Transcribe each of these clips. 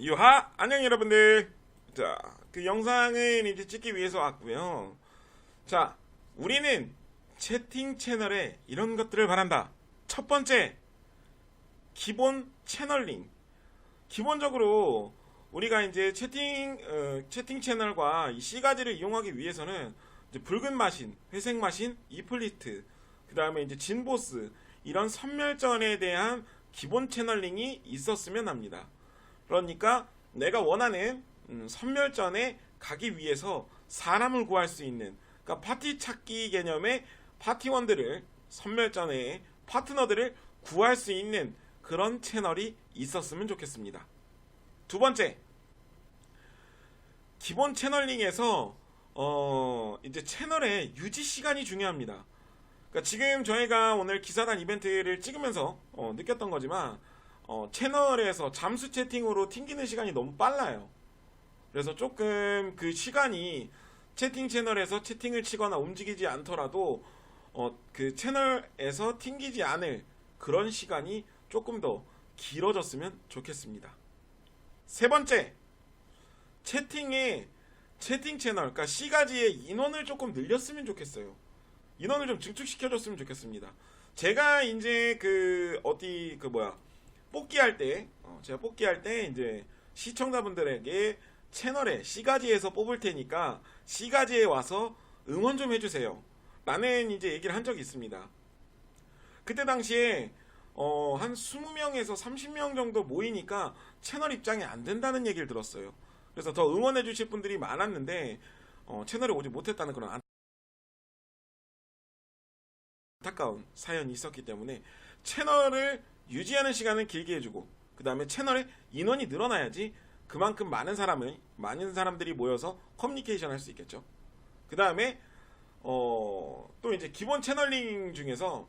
유하 안녕 여러분들. 자그 영상을 이제 찍기 위해서 왔고요. 자 우리는 채팅 채널에 이런 것들을 바란다. 첫 번째 기본 채널링. 기본적으로 우리가 이제 채팅 어, 채팅 채널과 이 C가지를 이용하기 위해서는 붉은 마신, 회색 마신, 이플리트, 그 다음에 이제 진보스 이런 선멸전에 대한 기본 채널링이 있었으면 합니다. 그러니까 내가 원하는 음, 선멸전에 가기 위해서 사람을 구할 수 있는 그러니까 파티 찾기 개념의 파티원들을 선멸전에 파트너들을 구할 수 있는 그런 채널이 있었으면 좋겠습니다. 두 번째 기본 채널링에서 어 이제 채널의 유지 시간이 중요합니다. 그러니까 지금 저희가 오늘 기사단 이벤트를 찍으면서 어, 느꼈던 거지만 어, 채널에서 잠수 채팅으로 튕기는 시간이 너무 빨라요. 그래서 조금 그 시간이 채팅 채널에서 채팅을 치거나 움직이지 않더라도 어, 그 채널에서 튕기지 않을 그런 시간이 조금 더 길어졌으면 좋겠습니다. 세 번째, 채팅에 채팅 채널, 그러니까 C가지의 인원을 조금 늘렸으면 좋겠어요. 인원을 좀 증축시켜줬으면 좋겠습니다. 제가 이제 그 어디 그 뭐야 뽑기 할 때, 어, 제가 뽑기 할 때 이제 시청자분들에게 채널에 C가지에서 뽑을 테니까 C가지에 와서 응원 좀 해주세요. 라는 이제 얘기를 한 적이 있습니다. 그때 당시에 어, 한 20명에서 30명 정도 모이니까 채널 입장이 안 된다는 얘기를 들었어요. 그래서 더 응원해 주실 분들이 많았는데 어, 채널에 오지 못했다는 그런 안- 안타까운 사연이 있었기 때문에 채널을 유지하는 시간을 길게 해주고 그 다음에 채널에 인원이 늘어나야지 그만큼 많은 사람을 많은 사람들이 모여서 커뮤니케이션 할 수 있겠죠. 그 다음에 어, 또 이제 기본 채널링 중에서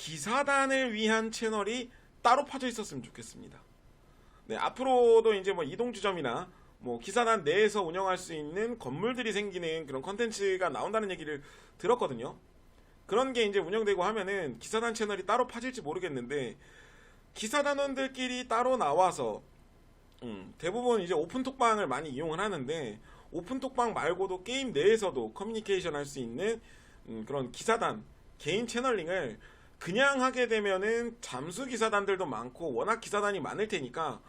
기사단을 위한 채널이 따로 파져 있었으면 좋겠습니다. 네, 앞으로도 이제 뭐 이동주점이나 뭐 기사단 내에서 운영할 수 있는 건물들이 생기는 그런 컨텐츠가 나온다는 얘기를 들었거든요. 그런 게 이제 운영되고 하면은 기사단 채널이 따로 파질지 모르겠는데 기사단원들끼리 따로 나와서 음, 대부분 이제 오픈톡방을 많이 이용을 하는데 오픈톡방 말고도 게임 내에서도 커뮤니케이션 할 수 있는 음, 그런 기사단 개인 채널링을 그냥 하게 되면은 잠수 기사단들도 많고 워낙 기사단이 많을 테니까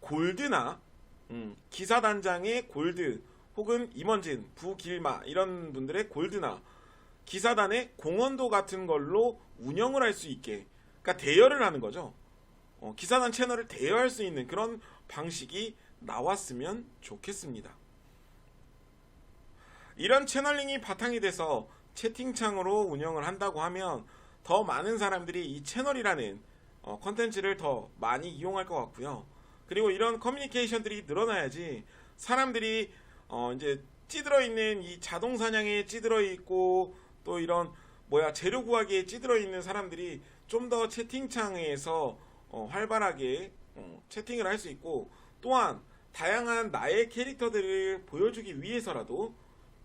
골드나 음, 기사단장의 골드 혹은 임원진, 부길마 이런 분들의 골드나 기사단의 공헌도 같은 걸로 운영을 할 수 있게 그러니까 대여를 하는 거죠. 어, 기사단 채널을 대여할 수 있는 그런 방식이 나왔으면 좋겠습니다. 이런 채널링이 바탕이 돼서 채팅창으로 운영을 한다고 하면 더 많은 사람들이 이 채널이라는 어, 컨텐츠를 더 많이 이용할 것 같고요. 그리고 이런 커뮤니케이션들이 늘어나야지 사람들이 어, 이제 찌들어 있는 이 자동 사냥에 찌들어 있고 또 이런 뭐야 재료 구하기에 찌들어 있는 사람들이 좀 더 채팅창에서 어, 활발하게 어, 채팅을 할 수 있고 또한 다양한 나의 캐릭터들을 보여주기 위해서라도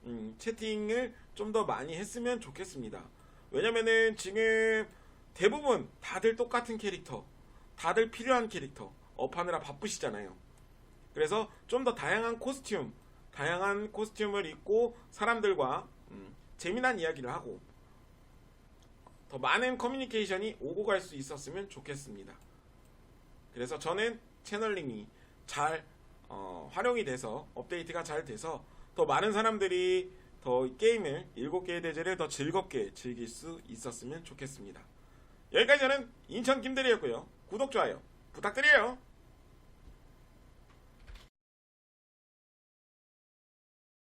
음, 채팅을 좀 더 많이 했으면 좋겠습니다. 왜냐면은 지금 대부분 다들 똑같은 캐릭터, 다들 필요한 캐릭터 업하느라 바쁘시잖아요. 그래서 좀 더 다양한 코스튬, 다양한 코스튬을 입고 사람들과 음, 재미난 이야기를 하고 더 많은 커뮤니케이션이 오고 갈 수 있었으면 좋겠습니다. 그래서 저는 채널링이 잘 어, 활용이 돼서 업데이트가 잘 돼서 더 많은 사람들이 더 게임을 7개의 대제를 더 즐겁게 즐길 수 있었으면 좋겠습니다. 여기까지 저는 인천 김대리였고요. 구독, 좋아요 부탁드려요.